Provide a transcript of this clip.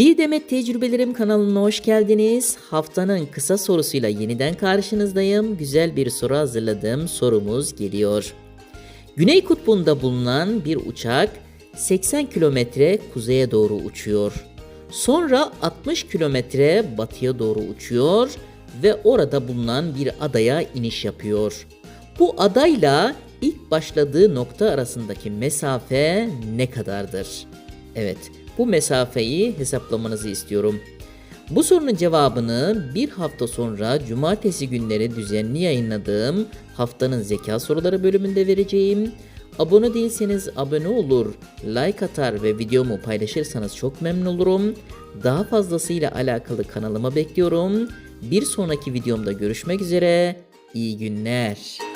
Bir Demet Tecrübelerim kanalına hoş geldiniz. Haftanın kısa sorusuyla yeniden karşınızdayım. Güzel bir soru hazırladım. Sorumuz geliyor. Güney kutbunda bulunan bir uçak 80 kilometre kuzeye doğru uçuyor. Sonra 60 kilometre batıya doğru uçuyor ve orada bulunan bir adaya iniş yapıyor. Bu adayla ilk başladığı nokta arasındaki mesafe ne kadardır? Evet, bu mesafeyi hesaplamanızı istiyorum. Bu sorunun cevabını bir hafta sonra cumartesi günleri düzenli yayınladığım haftanın zeka soruları bölümünde vereceğim. Abone değilseniz abone olur, like atar ve videomu paylaşırsanız çok memnun olurum. Daha fazlasıyla alakalı kanalıma bekliyorum. Bir sonraki videomda görüşmek üzere. İyi günler.